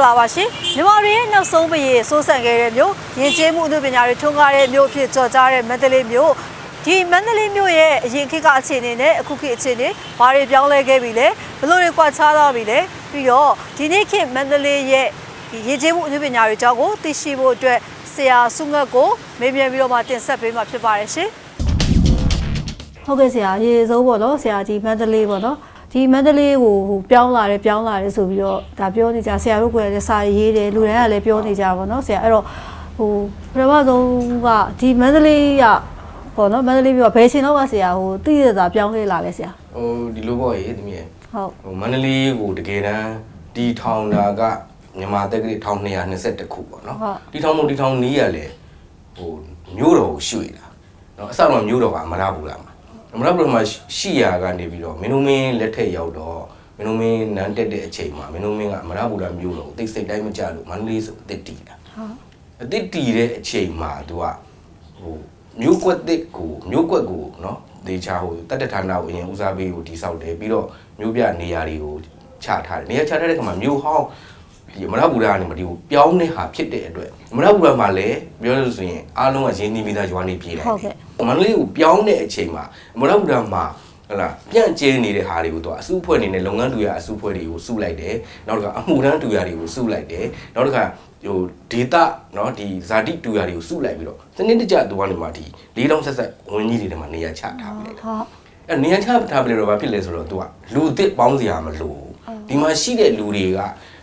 ္ဂလာပါရှင်မြန်မာပြည်ရဲ့နောက်ဆုံးပရေစိုးစံခဲ့တဲ့မြို့ရင်းကျေးမှုအမှုပညာတွေထွန်းကားတဲ့မြို့အဖြစ်ကြော်ကြားတဲ့မန္တလေးမြို့ဒီမန္တလေးမြို့ရဲ့အရင်ခေတ်ကအခြေအနေနဲ့အခုခေတ်အခြေအနေဘာတွေပြောင်းလဲခဲ့ပြီလဲဘယ်လိုတွေကွာခြားသွားပြီလဲပြီးတော့ဒီနေ့ခေတ်မန္တလေးရဲ့ဒီရင်းကျေးမှုအမှုပညာတွေအကြောင်းကိုသိရှိဖို့အတွက်ဆရာစုငတ်ကိုမေးမြန်းပြီးတော့မှတင်ဆက်ပေးမှာဖြစ်ပါတယ်ရှင်ဟုတ်ကဲ့ဆရာရေစိုးပေါ့နော်ဆရာဒီမန္တလေးပေါ့နော် ဒီမန္တလေးကိုဟိုပြောင်းလာတယ်ပြောင်းလာတယ်ဆိုပြီးတော့ဒါပြောနေကြဆရာတို့ကလည်းစာရေးတယ်လူတိုင်းကလည်းပြောနေကြပါတော့ဆရာအဲ့တော့ဟိုပထမဆုံးကဒီမန္တလေးကပေါ့နော်မန္တလေးပြောဘယ်ချိန်တော့ကဆရာဟိုတည်ရတာပြောင်းလဲလာလဲဆရာဟိုဒီလိုပေါ့ရေသမီးရေဟုတ်ဟိုမန္တလေးကိုတကယ်တမ်းတီထောင်တာကမြန်မာတက္ကသိုလ်1221ခုပေါ့နော်တီထောင်မို့တီထောင်နီးရလေဟိုမြို့တော်ကိုရွှေ့တာနော်အစတော့မြို့တော်ကအမရဘူးလား မှာအမရဘူးမှာရှိရာကနေပြီးတော့မင်းတို့မင်းလက်ထက်ရောက်တော့မင်းတို့မင်းနန်းတက်တဲ့အချိန်မှာမင်းတို့မင်းကအမရဘူးလားမြို့တော်ကိုသိစိတ်တိုင်းမကြလို့မန္တလေးဆိုအစ်စ်တီတာဟုတ်အစ်စ်တီတဲ့အချိန်မှာသူကဟိုမြို့ကွက်တစ်ကိုမြို့ကွက်ကိုနော်ဒေချာဟိုတတ်တဌာနကိုအရင်ဦးစားပေးကိုတိဆောက်တယ်ပြီးတော့မြို့ပြနေရာတွေကိုချထားတယ်နေရာချထားတဲ့ခါမှာမြို့ဟောင်း ဒီမရဘူရာကနေမဒီကိုပြောင်းတဲ့ဟာဖြစ်တဲ့အတွက်မရဘူရာမှာလည်းပြောလို့ဆိုရင်အားလုံးကရင်းနှီးမိသားရွာနေပြေးတယ် ဟုတ်ကဲ့ မန္တလေးကိုပြောင်းတဲ့အချိန်မှာမရဘူရာမှာဟလာပြန့်ကျဲနေတဲ့ဟာတွေကိုတော့အစုအဖွဲ့နေနဲ့လုပ်ငန်းတူရအစုအဖွဲ့တွေကိုစုလိုက်တယ်နောက်တစ်ခါအမှုတန်းတူရတွေကိုစုလိုက်တယ်နောက်တစ်ခါဟိုဒေတာเนาะဒီဇာတိတူရတွေကိုစုလိုက်ပြီးတော့စနစ်တကျသူကနေမှဒီလေးတောင်ဆက်ဆက်ဝင်းကြီးတွေထဲမှာနေရာချထားပြီးလိုက်တာ ဟုတ် အဲနေရာချထားပြီးတော့ဘာဖြစ်လဲဆိုတော့သူကလူအစ်စ်ပေါင်းစရာမလိုဘူးဒီမှာရှိတဲ့လူတွေက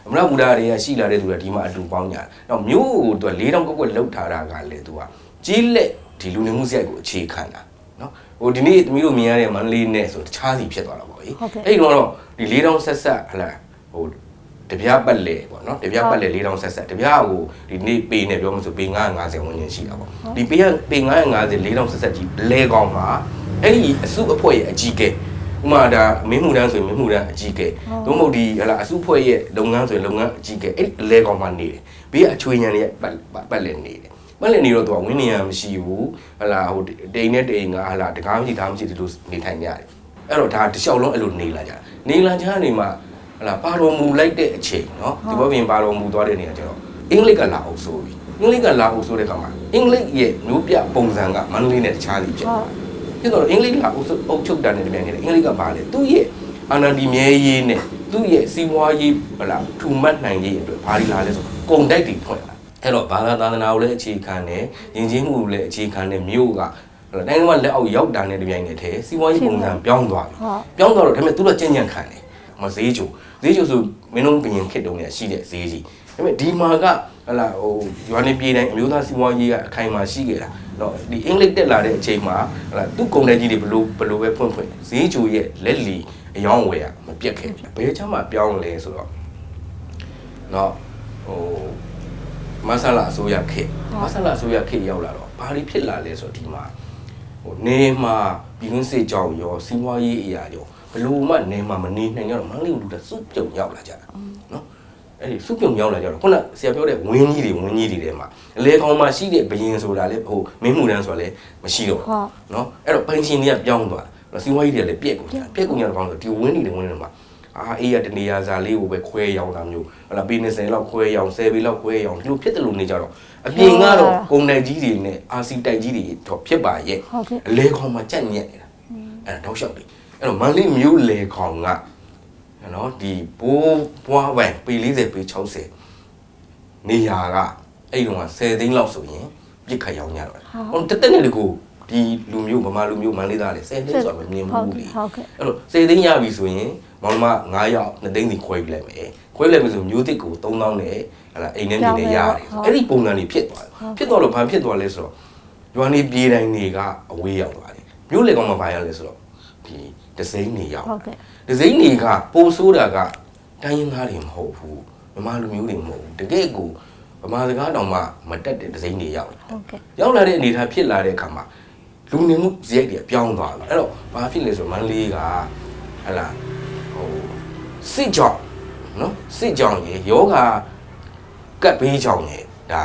အမရဘူဒါတွေကရှိလာတဲ့သူတွေကဒီမှာအတူပေါင်းကြတယ်။နောက်မျိုးကိုသူကလေးတောင်ကွက်ကွက်လှုပ်ထားတာကလည်းသူကကြီးလက်ဒီလူနေမှုစရိုက်ကိုအခြေခံတာနော်ဟိုဒီနေ့သမီးတို့မြင်ရတဲ့မန္တလေးနဲ့ဆိုတခြားစီဖြစ်သွားတာပေါ့လေအဲ့ဒီတော့ဒီလေးတောင်ဆက်ဆက်ဟလာဟိုတပြားပတ်လေပေါ့နော်တပြားပတ်လေလေးတောင်ဆက်ဆက်တပြားဟိုဒီနေ့ပေနဲ့ပြောမှဆိုပေ950ဝန်းကျင်ရှိတာပေါ့ဒီပေကပေ950လေးတောင်ဆက်ဆက်ကြီးလဲကောင်းမှာအဲ့ဒီအစုအဖွဲ့ရဲ့အကြီးကဲ ဥပမာဒါမင်းမှုတန်းဆိုရင်မင်းမှုတန်းအကြီးကဲသို့မဟုတ်ဒီဟလာအစုဖွဲ့ရဲ့လုပ်ငန်းဆိုရင်လုပ်ငန်းအကြီးကဲအဲ့အလဲကောင်မှနေတယ်ဘေးကအချွေညံရဲ့ပတ်ပတ်လက်နေတယ်ပတ်လက်နေတော့သူကဝင်းနေရမရှိဘူးဟလာဟိုတိန်နဲ့တိန်ကဟလာတကားမရှိသားမရှိဒီလိုနေထိုင်ကြတယ်အဲ့တော့ဒါတစ်လျှောက်လုံးအဲ့လိုနေလာကြနေလာကြနေမှာဟလာပါတော်မူလိုက်တဲ့အချိန်နော်ဒီဘက်ပြင်ပါတော်မူသွားတဲ့နေရာကျတော့အင်္ဂလိပ်ကလာအောင်ဆိုပြီးအင်္ဂလိပ်ကလာအောင်ဆိုတဲ့ခါမှာအင်္ဂလိပ်ရဲ့မျိုးပြပုံစံကမန္တလေးနဲ့တခြားစီဖြစ်တယ်ဟုတ် ဖြစ်တော့အင်္ဂလိပ်ကအုပ်စုအုပ်ချုပ်တာနဲ့တပြိုင်တည်းအင်္ဂလိပ်ကပါလေသူ့ရဲ့အာဏာဒီမြဲရေးနဲ့သူ့ရဲ့စီးပွားရေးဟလာထူမှတ်နိုင်ရေးအတွက်ဘာတွေလာလဲဆိုကုန်တိုက်တွေဖွင့်လာအဲ့တော့ဘာသာသာသနာကိုလည်းအခြေခံတယ်ယဉ်ကျေးမှုကိုလည်းအခြေခံတယ်မြို့ကဟလာတိုင်းကလက်အောက်ရောက်တာနဲ့တပြိုင်တည်းထဲစီးပွားရေးပုံစံပြောင်းသွားပြီဟုတ်ပြောင်းသွားတော့ဒါပေမဲ့သူတို့ကြင်ကြံခံတယ်မဈေးချိုဈေးချိုဆိုမင်းတို့ဘရင်ခစ်တုံးနေရှိတဲ့ဈေးကြီးဒါပေမဲ့ဒီမှာက ဟလာဟိုရွာနေပြည်တိုင်းအမျိုးသားစီးပွားရေးကအခိုင်အမာရှိခဲ့တာတော့ဒီအင်္ဂလိပ်တက်လာတဲ့အချိန်မှာဟလာသူ့ကုန်တဲ့ကြီးတွေဘလို့ဘလို့ပဲဖွင့်ဖွင့်ဈေးချိုရဲ့လက်လီအယောင်းဝယ်ရမပြတ်ခဲ့ဘူးဘယ်ချမ်းမှပြောင်းလဲဆိုတော့တော့ဟိုမဆလာအစိုးရခေတ်မဆလာအစိုးရခေတ်ရောက်လာတော့ဘာတွေဖြစ်လာလဲဆိုတော့ဒီမှာဟိုနေမှာပြည်တွင်းစေကြောင်ရောစီးပွားရေးအရာရောဘလို့မှနေမှာမနေနိုင်ကြတော့မန္တလေးကိုလူတွေစုပြုံရောက်လာကြတာနော် အဲ့ဒီစုပြုံရောက်လာကြတော့ခုနဆရာပြောတဲ့ဝင်းကြီးတွေဝင်းကြီးတွေထဲမှာအလေကောင်မှာရှိတဲ့ဘယင်ဆိုတာလေဟိုမင်းမှုတန်းဆိုတာလေမရှိတော့ဘူးနော်အဲ့တော့ပင်ရှင်တွေကပြောင်းသွားတယ်စီးပွားရေးတွေလည်းပြက်ကုန်ကြပြက်ကုန်ကြတော့ကောင်းဆိုဒီဝင်းတွေဝင်းတွေမှာအာအေးရတနေရာစာလေးကိုပဲခွဲရောင်းတာမျိုးဟလာပေ20လောက်ခွဲရောင်း10ပေလောက်ခွဲရောင်းဒီလိုဖြစ်တယ်လို့နေကြတော့အပြင်ကတော့ကုန်တိုက်ကြီးတွေနဲ့အာစီတိုက်ကြီးတွေတော့ဖြစ်ပါရဲ့ဟုတ်ကဲ့အလဲခေါင်မှာကြက်ညက်နေတာအဲ့ဒါတော့ရှောက်တယ်အဲ့တော့မန္တလေးမြို့လေခေါင်က နော်ဒီဘိုးဘွားဝိုင်ပေ40ပေ60နေရာကအဲ့တုန်းက10သိန်းလောက်ဆိုရင်ပြစ်ခတ်ရောင်းကြတော့ဟိုတက်တက်နဲ့တကူဒီလူမျိုးဗမာလူမျိုးမန္တလေးသားလေ10သိန်းဆိုတာမမြင်ဟုတ်ဘူးကဲ့လေဟုတ်ကဲ့အဲ့တော့10သိန်းရပြီဆိုရင်မောင်မ9ရောက်2သိန်းစီခွဲပြလိုက်မယ်ခွဲလိုက်ပြီဆိုမျိုးတစ်ကို3000နဲ့ဟလာအိမ်နဲ့နေနဲ့ရတယ်အဲ့ဒီပုံစံတွေဖြစ်သွားတယ်ဖြစ်သွားတော့ဘာဖြစ်သွားလဲဆိုတော့ရွာနေပြေးတိုင်းတွေကအဝေးရောက်သွားတယ်မြို့လေကောင်မှာဘာရလဲဆိုတော့ဒီ ဒစိမ့်နေရောက်ဟုတ်ကဲ့ဒစိမ့်တွေကပိုဆိုးတာကတိုင်းရင်းသားတွေမဟုတ်ဘူးဗမာလူမျိုးတွေမဟုတ်ဘူးတကယ့်ကိုဗမာစကားတောင်မှမတက်တဲ့ဒစိမ့်တွေရောက်လာဟုတ်ကဲ့ရောက်လာတဲ့အနေအထားဖြစ်လာတဲ့အခါမှာလူနေမှုဇယက်တွေပြောင်းသွားပြီအဲ့တော့ဘာဖြစ်လဲဆိုတော့မန္တလေးကဟလာဟိုစစ်ကြောင်နော်စစ်ကြောင်ရေယောဂကတ်ဘေးကြောင်ရေဒါ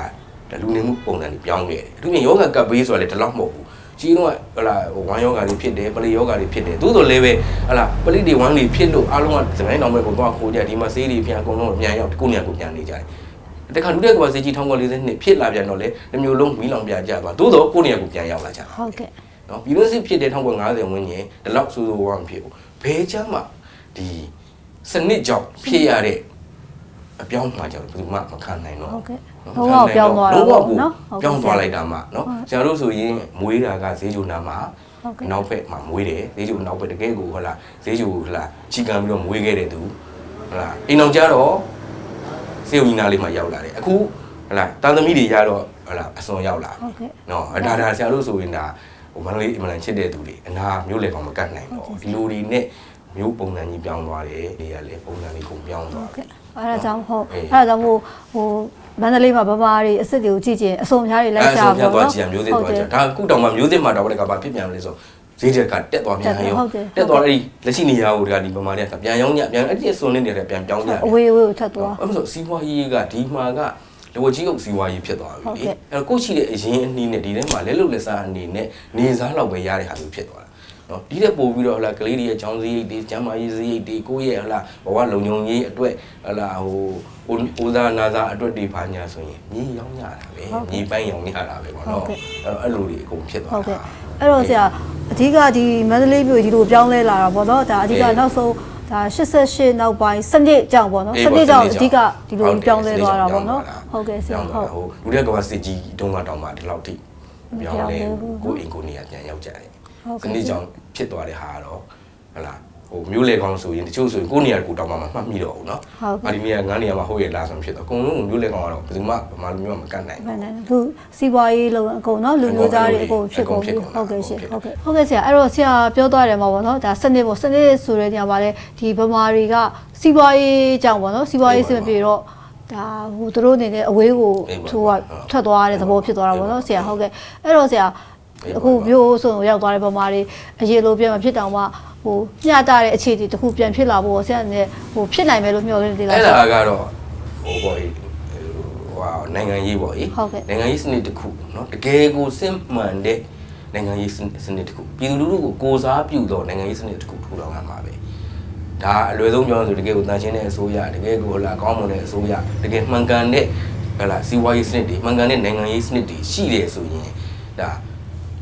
ဒါလူနေမှုပုံစံတွေပြောင်းခဲ့တယ်အထူးဖြင့်ယောဂကတ်ဘေးဆိုတာလေဒီလောက်မဟုတ်ဘူး ကြီးတော့ဟလာဟိုဝမ်းယောဂါတွေဖြစ်တယ်ပလိယောဂါတွေဖြစ်တယ်သို့တော်လည်းပဲဟလာပလိတွေဝမ်းတွေဖြစ်လို့အားလုံးကစပိုင်းတော်မဲ့ကိုသွားခိုးကြဒီမှာဆေးတွေပြန်အကုန်လုံးပြန်ရောက်ကိုနေရာကိုပြန်နေကြတယ်တခါဒုတိယကမ္ဘာစစ်ကြီး1940နှစ်ဖြစ်လာပြန်တော့လေတစ်မျိုးလုံးမီးလောင်ပြကြပါသို့တော့ကိုနေရာကိုပြန်ရောက်လာကြတာဟုတ်ကဲ့နော်ပြည်လို့စစ်ဖြစ်တဲ့1950ဝန်းကျင်ဒီလောက်ဆိုးဆိုးဝါးမဖြစ်ဘူးဘယ်ချမ်းမှဒီစနစ်ကြောင့်ဖြစ်ရတဲ့အပြောင်းမှာကြောင့်ဘယ်သူမှမခံနိုင်တော့ဟုတ်ကဲ့ လုံးဝပြောင်းသွားတာလုံးဝပေါ့ကိုနော်ပြောင်းသွားလိုက်တာမှနော်ဆရာတို့ဆိုရင်မွေးတာကဈေးဂျူနာမှာဟုတ်ကဲ့နောက်ဖက်မှာမွေးတယ်ဈေးဂျူနောက်ဖက်တကယ်ကိုဟလာဈေးဂျူဟလာချီကန်ပြီးတော့မွေးခဲ့တဲ့သူဟလာအိမ်အောင်ကြတော့စေဝီနာလေးမှာရောက်လာတယ်အခုဟလာတာသမီတွေရတော့ဟလာအစွန်ရောက်လာဟုတ်ကဲ့နော်အဒါဒါဆရာတို့ဆိုရင်ဒါဟိုမန္တလေးအင်မလန်ချစ်တဲ့သူတွေအနာမျိုးလေကောင်မကတ်နိုင်တော့ဒီလိုတွေနဲ့မျိုးပုံစံကြီးပြောင်းသွားတယ်နေရာလေပုံစံလေးကုန်ပြောင်းသွားဟုတ်ကဲ့ အဲ့ဒါကြောင့်ဟုတ်အေးအဲ့ဒါကြောင့်မို့ဟိုမန္တလေးမှာဗမာတွေအစ်စ်တွေကိုကြည့်ချင်အစုံများတွေလိုက်ရှာအဲ့ပေါ့ဆိုနော်ပြန်သွားကြည့်ရမျိုးစစ်သွားကြဒါကုတောင်မှာမျိုးစစ်မှာတော့လည်းကဘာဖြစ်ပြန်လဲဆိုဈေးတက်ကတက်သွားပြန်ရောတက်သွားအဲ့ဒီလက်ရှိနေရာကိုတကဒီပမာတွေကပြန်ရောင်းညပြန်အဲ့ဒီအစွန်လေးတွေပြန်ပြောင်းကြတယ်အဝေးအဝေးကိုထပ်သွားအဲ့လိုစီးပွားရေးကဒီမှာကလဝကြီးအုပ်စီးပွားရေးဖြစ်သွားပြီဟုတ်လေကဲ့အဲ့တော့ကိုယ့်ရှိတဲ့အရင်အနည်းနဲ့ဒီထဲမှာလက်လုတ်လက်စားအနေနဲ့နေစားလောက်ပဲရတဲ့ဟာမျိုးဖြစ်သွားတာ နော်ဒီတဲ့ပို့ပြီးတော့ဟလာကလေးတွေရဲ့ချောင်းစည်းရိတ်တွေကျမ်းမာရေးစည်းရိတ်တွေကိုယ့်ရဲ့ဟလာဘဝလုံုံရေးအတွက်ဟလာဟိုဦးသားနာသားအတွက်တွေပါညာဆိုရင်မြေရောင်းရတာပဲမြေပိုင်းရောင်းရတာပဲပေါ့နော်အဲ့တော့အဲ့လိုတွေအကုန်ဖြစ်သွားဟုတ်တာကဲ့အဲ့တော့ဆရာအဓိကဒီမန္တလေးမြို့ကြီးတို့ပြောင်းလဲလာတာပေါ့နော်ဒါအဓိကနောက်ဆုံးဒါ88နောက်ပိုင်းစနစ်ကြောင့်ပေါ့နော်စနစ်ကြောင့်အဓိကဒီလိုပြောင်းလဲသွားတာပေါ့နော်ဟုတ်ကဲ့ဆရာဟုတ်ဟိုလူတွေကကစစ်ကြီးတုံးကတော့မှဒီလောက်ထိပြောင်းလဲကိုအင်ကိုနေရပြန်ရောက်ကြတယ် ဟုတ် စ ကဲ့ နစ်ကြောင့်ဖြစ်သွားတဲ့ဟာကတော့ဟလာဟိုမျိုးလေကောင်းဆိုရင်တချို့ဆိုရင်ကိုနေရာကိုတောင်းမှမမှတ်မိတော့ဘူးเนาะ ဟုတ်ကဲ့ ဒီနေရာငန်းနေရာမှာဟုတ်ရဲ့လားဆိုဖြစ်တော့အကုန်လုံးမျိုးလေကောင်းကတော့ဘယ်သူမှဗမာလူမျိုးမကတ်နိုင် မှန်တယ်သူစီးပွားရေးလုံးအကုန်နော်လူမျိုးသားတွေအကုန်ဖြစ်ကုန်ပြီ အကုန်ဖြစ်ကုန် ဟုတ်ကဲ့ရှင် ဟုတ် ဟုတ် ကဲ့ ကဲ့ဟုတ်ကဲ့ဆရာအဲ့တော့ဆရာပြောသွားတယ်မှာပေါ့နော်ဒါစနစ်ပေါ့စနစ်ဆိုတဲ့နေရာမှာလေဒီဗမာတွေကစီးပွားရေးကြောင့်ပေါ့နော်စီးပွားရေးစင်မပြေတော့ဒါဟိုသူတို့အနေနဲ့အဝေးကို အေးပါ သူက ဟုတ် ထွက်သွားတဲ့သဘောဖြစ်သွားတာပေါ့နော် အေးပါ ဆရာဟုတ်ကဲ့အဲ့တော့ဆရာ အေးပါ အခုမျိုးဆိုရောက်သွားတဲ့ဗမာတွေအရေးလိုပြန်မဖြစ်တောင်မှဟိုမျှတတဲ့အခြေအနေတစ်ခုပြန်ဖြစ်လာဖို့ဆရာအနေနဲ့ဟိုဖြစ်နိုင်မယ်လို့မျှော်လင့်သေးလား အဲ့ ဆရာ ဒါကတော့ဟိုပေါ့ဟိဟိုနိုင်ငံရေးပေါ့ဟိ ဟုတ်ကဲ့ နိုင်ငံရေးစနစ်တစ်ခုเนาะတကယ်ကိုစစ်မှန်တဲ့နိုင်ငံရေးစနစ်တစ်ခုပြည်သူလူထုကိုကိုစားပြုတော့နိုင်ငံရေးစနစ်တစ်ခုထူထောင်ရမှာပဲဒါအလွယ်ဆုံးပြောရရင်ဆိုတကယ်ကိုတန်ရှင်းတဲ့အစိုးရတကယ်ကိုဟလာကောင်းမွန်တဲ့အစိုးရတကယ်မှန်ကန်တဲ့ဟလာစီးပွားရေးစနစ်တွေမှန်ကန်တဲ့နိုင်ငံရေးစနစ်တွေရှိတယ်ဆိုရင်ဒါ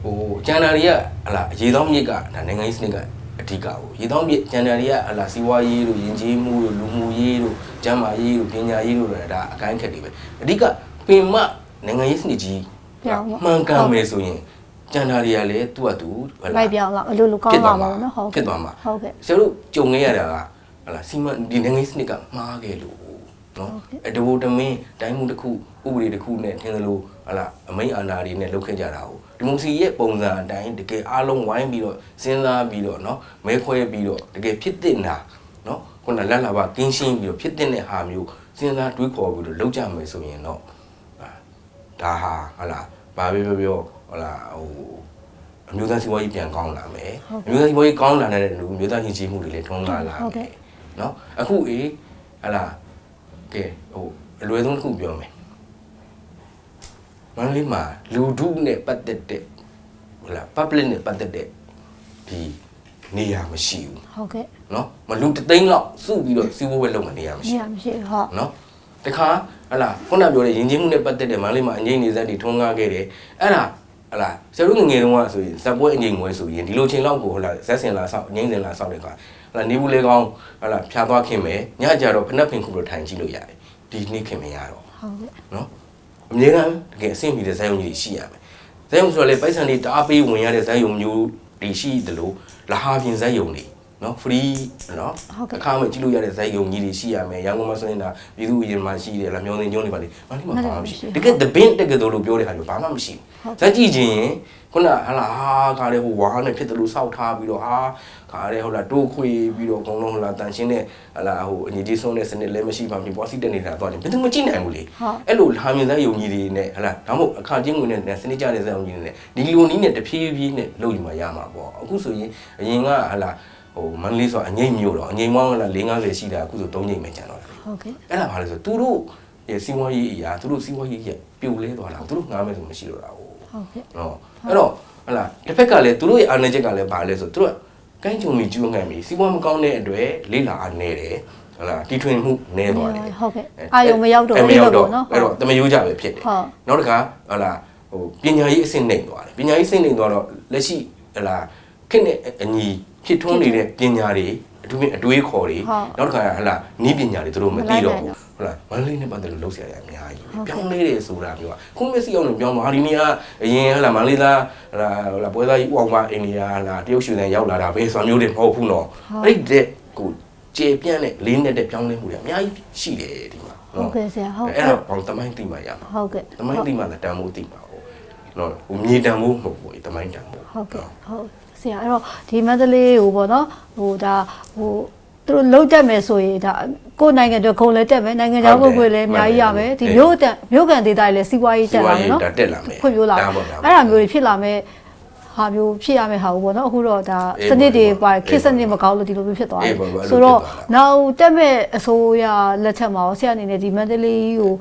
ဟိုကျန်တာတွေကဟလာရေသောမြစ်ကဒါနိုင်ငံရေးစနစ်ကအဓိကကိုရေသောမြစ်ကျန်တာတွေကဟလာစီးပွားရေးတို့ယဉ်ကျေးမှုတို့လူမှုရေးတို့ကျန်းမာရေးတို့ပညာရေးတို့ဒါအကိုင်းခက်တွေပဲအဓိကပင်မနိုင်ငံရေးစနစ်ကြီးပြောင်းပါမှန်ကန်မယ်ဆိုရင်ကျန်တာတွေကလည်းသူ့အတူဟလာလိုက်ပြောင်းလာအလိုလိုကောင်းလာမှာပေါ့နော်ဟုတ်ဖြစ်သွားမှာဟုတ်ကဲ့ဆရာတို့ကြုံခဲ့ရတာကဟလာစီမံဒီနိုင်ငံရေးစနစ်ကမှားခဲ့လို့ နော်အတဘူတမင်းတိုင်းမှုတစ်ခုဥပဒေတစ်ခုနဲ့ထင်သလိုဟလာအမိန်အာဏာတွေနဲ့လုပ်ခဲ့ကြတာဟုတ်ဒီမိုစီရဲ့ပုံစံအတိုင်းတကယ်အားလုံးဝိုင်းပြီးတော့စဉ်းစားပြီးတော့နော်မဲခွဲပြီးတော့တကယ်ဖြစ်တင်တာနော်ခုနလက်လာပါကင်းရှင်းပြီးတော့ဖြစ်တင်တဲ့ဟာမျိုးစဉ်းစားတွေးခေါ်ပြီးတော့လုပ်ကြမယ်ဆိုရင်တော့ဒါဟာဟလာဘာပဲပြောပြောဟလာဟိုအမျိုးသားစီးပွားရေးပြန်ကောင်းလာမယ်အမျိုးသားစီးပွားရေးကောင်းလာတဲ့လူမျိုးသားယဉ်ကျေးမှုတွေလည်းထွန်းလာလာမယ်နော်အခုအေးဟလာ ကဲဟိုအလွယ်ဆုံးတစ်ခုပြောမယ်မန္တလေးမှာလူထုနဲ့ပတ်သက်တဲ့ဟိုလား public နဲ့ပတ်သက်တဲ့ဒီနေရာမရှိဘူးဟုတ်ကဲ့နော်မလူတစ်သိန်းလောက်စုပြီးတော့စီးပွားပဲလုပ်မှနေရာမရှိဘူး ရမရှိဟုတ် နော်တခါဟလာခုနပြောတဲ့ယဉ်ကျေးမှုနဲ့ပတ်သက်တဲ့မန္တလေးမှာအငိမ့်နေစက်တွေထွန်းကားခဲ့တယ်အဲ့ဒါဟလာဆရာတို့ငယ်ငယ်တုန်းကဆိုရင်ဇက်ပွဲအငိမ့်ပွဲဆိုရင်ဒီလိုချိန်လောက်ကိုဟလာဇက်စင်လာဆောက်အငိမ့်စင်လာဆောက်တဲ့က လာနေဘူးလေကောင်းဟလာဖြာသွားခင်မယ်ညကြတော့ဖနက်ဖင်ခုလိုထိုင်ကြည့်လို့ရတယ်ဒီနေ့ခင်မရတော့ဟုတ်ကဲ့နော်အမြဲတမ်းတကယ်အဆင့်မီတဲ့ဇာတ်ယုံကြီးတွေရှိရမယ်ဇာတ်ယုံဆိုတော့လေပိုက်ဆံတွေတအားပေးဝင်ရတဲ့ဇာတ်ယုံမျိုးတွေရှိတယ်လို့လာဟာပြင်ဇာတ်ယုံတွေ နော် free နော်ဟုတ်ကဲ့အခါမှကြည့်လို့ရတဲ့ဇာတ်ယုံကြီးတွေရှိရမယ်ရန်ကုန်မှာဆိုရင်ဒါပြည်သူ့ရင်မှာရှိတယ်လားမျောစင်ကျုံးတွေပါလေမန္တလေးမှာဘာမှမရှိဘူးတကယ်တပင်းတကယ်တော့လို့ပြောတဲ့ခါကျဘာမှမရှိဘူးဇာတ်ကြည့်ခြင်းရင်ခုနဟလာဟာခါလေဟိုဝါနဲ့ဖြစ်တယ်လို့စောက်ထားပြီးတော့ဟာခါလေဟိုလာတိုးခွေပြီးတော့အကုန်လုံးဟိုလာတန်ရှင်းတဲ့ဟလာဟိုအညီကြီးဆုံးတဲ့စနစ်လည်းမရှိပါဘူးပွားစီတက်နေတာတော့ဘယ်သူမှကြည့်နိုင်ဘူးလေဟုတ်အဲ့လိုဟာမြင်တဲ့ယုံကြည်တွေနဲ့ဟလာဒါမှမဟုတ်အခါချင်းဝင်တဲ့စနစ်ကြတဲ့ဇာတ်ယုံကြည်တွေနဲ့ဒီလိုနည်းနဲ့တဖြည်းဖြည်းနဲ့လုပ်ယူမှရမှာပေါ့အခုဆိုရင်အရင်ကဟလာ ဟိုမန္တလေးဆိုအငိမ့်မျိုးတော့အငိမ့်မောင်းကလည်း50ရှိတာအခုဆို3ငိမ့်ပဲကျန်တော့တယ်ဟုတ်ကဲ့အဲ့ဒါဘာလဲဆိုသူတို့ရဲ့စီးပွားရေးအရာသူတို့စီးပွားရေးရဲ့ပြိုလဲသွားတာသူတို့ငားမယ်ဆိုမရှိတော့တာဟုတ်ဟုတ်ကဲ့နော်အဲ့တော့ဟဟုတ်လားတစ်ဖက်ကလည်းသူတို့ရဲ့အာဏာချက်ကလည်းဘာလဲဆိုသူတို့ကကိုင်းကြုံမီကျူးငံ့ပြီစီးပွားမကောင်းတဲ့အတွက်လေးလာအားနေတယ်ဟုတ်လားတီထွင်မှုနေသွားတယ်ဟုတ်ကဲ့အာယုံမရောက်တော့အဲ့မရောက်တော့နော်အဲ့တော့တမယိုးကြပဲဖြစ်တယ်ဟုတ်နောက်တစ်ခါဟုတ်လားဟိုပညာရေးအဆင့်နှိမ်သွားတယ်ပညာရေးအဆင့်နှိမ်သွားတော့လက်ရှိဟုတ်လားခက်နဲ့အညီ ဖြစ်ထွန်းနေတဲ့ပညာတွေအထူးဖြင့်အတွေးခေါ်တွေဟုတ်နောက်တစ်ခါဟုတ်လားနီးပညာတွေသူတို့မသိတော့မလိုက်နိုင်ဘူးတော့ဟုတ်လားမန္တလေးနဲ့ပတ်သက်လို့လုပ်ဆရာရအများကြီးဟုတ်ကဲ့ပြောင်းလဲတယ်ဆိုတာမျိုးကခုမျက်စိအောင်လို့ပြောင်းသွားဒီနေ့ကအရင်ဟုတ်လားမန္တလေးသားဟုတ်လားဟုတ်လားပွဲသားကြီးဥအောင်မအိန္ဒိယဟုတ်လားတရုတ်ရွှေတန်ရောက်လာတာပဲဆိုတာမျိုးတွေမဟုတ်ဘူးနော်အဲ့ဒီတဲ့ကိုကျေပြန့်တဲ့လေးနဲ့တဲ့ပြောင်းလဲမှုတွေအများကြီးရှိတယ်ဒီမှာဟုတ်ကဲ့ဆရာဟုတ်အဲ့ကဲ့ဒါဘောင်တမိုင်းတိမှရမှာဟုတ်ကဲ့တမိုင်းတိမှလည်းတန်ဖို့တိမှာဟုတ်နော်ဟိုမြေတန်ဖို့မဟုတ်ဘူးတမိုင်းတန်ဖို့ဟုတ်ကဲ့ဟုတ် ဆရာအဲ့တော့ဒီမန္တလေးဟိုပေါ့နော်ဟိုဒါဟိုသူတို့လုံးတက်မယ်ဆိုရင်ဒါကိုယ်နိုင်ငံအတွက်ခုံလည်းတက်မယ်နိုင်ငံခြားပုဂ္ဂိုလ်လည်းအများကြီးရမယ်ဒီမြို့တက်မြို့ကန်ဒေသတွေလည်းစီးပွားရေးတက်လာမယ်နော်ဒါတက်လာမယ်ဖွံ့ဖြိုးလာဒါပေါ့ဒါပေါ့အဲ့ဒါမျိုးတွေဖြစ်လာမယ်ဟာမျိုးဖြစ်ရမယ်ဟာဘူးပေါ့နော်အခုတော့ဒါအေးစနစ်တွေပေါ့ပါခေတ်စနစ်မကောင်းလို့ဒီလိုမျိုးဖြစ်သွားတအေးယ်ပေါ့ပေါ့အဲ့လိုဆိုတော့ဖြစ်သွားတာနောက်တက်မဲ့အစိုးရလက်ထက်မှာရောဆရာအနေနဲ့ဒီမန္တလေးကို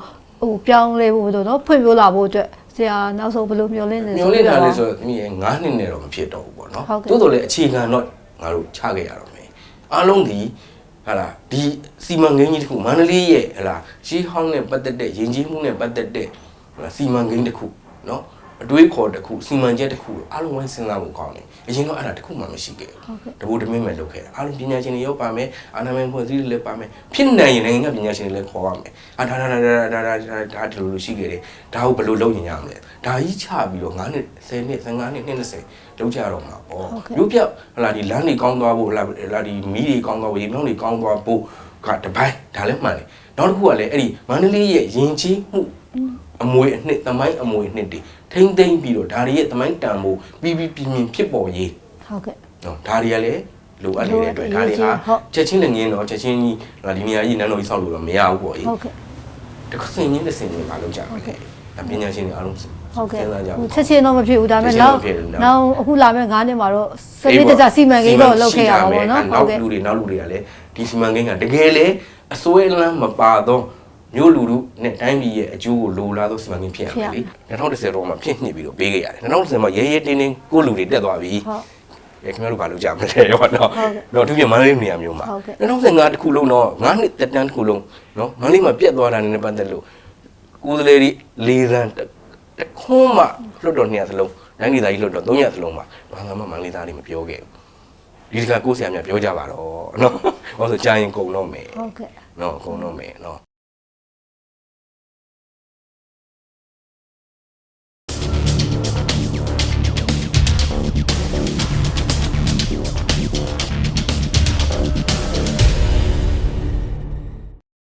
ဟိုပြောင်းလဲဖို့တော့နော်ဖွံ့ဖြိုးလာဖို့အတွက် ဆရာနောက်ဆုံးဘယ်လိုမျှော်လင့်နေမျိုးလေးတာလေးဆိုတော့မိရဲ့9နှစ်နဲ့တော့မဖြစ်တော့ဘူးပေါ့နော်ဟုတ်ကဲ့တိုးတော်လည်းအခြေခံတော့ငါတို့ချခဲ့ရတော့မယ်အားလုံးဒီဟာလာဒီစီမံကိန်းကြီးတစ်ခုမန္တလေးရဲ့ဟာလာရှေးဟောင်းနဲ့ပတ်သက်တဲ့ယဉ်ကျေးမှုနဲ့ပတ်သက်တဲ့ဟာလာစီမံကိန်းတစ်ခုနော် အတွေးခေါ်တစ်ခုစီမံချက်တစ်ခုအားလုံးဝိုင်းစဉ်းစားဖို့ကောင်းတယ်အရင်တော့အဲ့ဒါတစ်ခုမှမရှိခဲ့ဘူးတဘူတမင်းမဲ့လုပ်ခဲ့တာအားလုံးပညာရှင်တွေရောက်ပါမယ်အာနာမင်ဖွင့်စည်းတွေလည်းပါမယ်ဖြစ်နိုင်ရင်နိုင်ငံကပညာရှင်တွေလည်းခေါ်ပါမယ်အာဒါဒါဒါဒါဒါဒါဒါဒီလိုလိုရှိခဲ့တယ်ဒါကိုဘယ်လိုလုပ်ညင်ရမလဲဒါကြီးချပြီးတော့9နှစ်10နှစ်15နှစ်20လောက်ကြတော့မှာပေါ့ရုပ်ပြဟလာဒီလမ်းတွေကောင်းသွားဖို့ဟလာဒီမီးတွေကောင်းသွားဖို့ရေမြောင်းတွေကောင်းသွားဖို့ကတပိုင်းဒါလည်းမှန်တယ်နောက်တစ်ခုကလည်းအဲ့ဒီမန္တလေးရဲ့ယဉ်ကျေးမှု အမွေအနှစ်သမိုင်းအမွေအနှစ်တွေထိမ့်သိမ့်ပြီးတော့ဒါတွေရဲ့သမိုင်းတန်ဖို့ပြီးပြီးပြင်းပြင်းဖြစ်ပေါ်ရေးဟုတ်ကဲ့နော်ဒါတွေကလည်းလိုအပ်နေတဲ့အတွက်ဒါတွေဟာဟုတ်ချက်ချင်းလည်းငင်းတော့ချက်ချင်းကြီးဟလာဒီနေရာကြီးနန်းတော်ကြီးဆောက်လို့တော့မရဘူးပေါ့လေဟုတ်ကဲ့တခါစင်ချင်းတစ်စင်ချင်းမလုပ်ကြဘူးလေအပညာရှင်တွေအားလုံးဟုတ်ကဲ့စဉ်းစားကြဟိုဘူးချက်ချင်းတော့မဖြစ်ဘူးဒါပေမဲ့ချက်ချင်းနောက်မဖြစ်ဘူးနော်နောက်အခုလာမယ့်9နှစ်မှာတော့စနစ်တကျစီမံကိန်းတော့လုပ်ခဲ့ရပါဘောနော်နောဟုတ်က်ကဲ့လူတွေနောက်လူတွေကလည်းဒီစီမံကိန်းကတကယ်လေအစွဲလန်းမပါတော့ မျိုးလူလူနဲ့တိုင်းပြည်ရဲ့အကျိုးကိုလိုလားသောစီမံကိန်းဖြစ်ရမယ်လေ2010တော့မှဖြစ်ညှစ်ပြီးတော့ပေးခဲ့ရတယ်2010မှာရဲရဲတင်းတင်းကိုလူတွေတက်သွားပြီဟုတ်အဲခင်ဗျားတို့ဘာလုပ်ကြမလဲရောတော့တော့သူပြမန္တလေးနေရာမျိုးမှာဟုတ်ကဲ့2015တစ်ခုလုံးတော့9နှစ်တက်တန်းတစ်ခုလုံးနော်မန္တလေးမှာပြတ်သွားတာနဲ့ပတ်သက်လို့ကိုယ်စလေတွေလေးသန်းတခွန်းမှလွတ်တော်200စလုံးတိုင်းဒေသကြီးလွတ်တော်300စလုံးမှာဘာမှမမန္တလေးသားတွေမပြောခဲ့ဘူးဒီတခါကိုယ်ဆရာများပြောကြပါတော့နော်ဟောဆိုကြာရင်ကုန်တော့မယ်ဟုတ်ကဲ့နော်ကုန်တော့မယ်နော်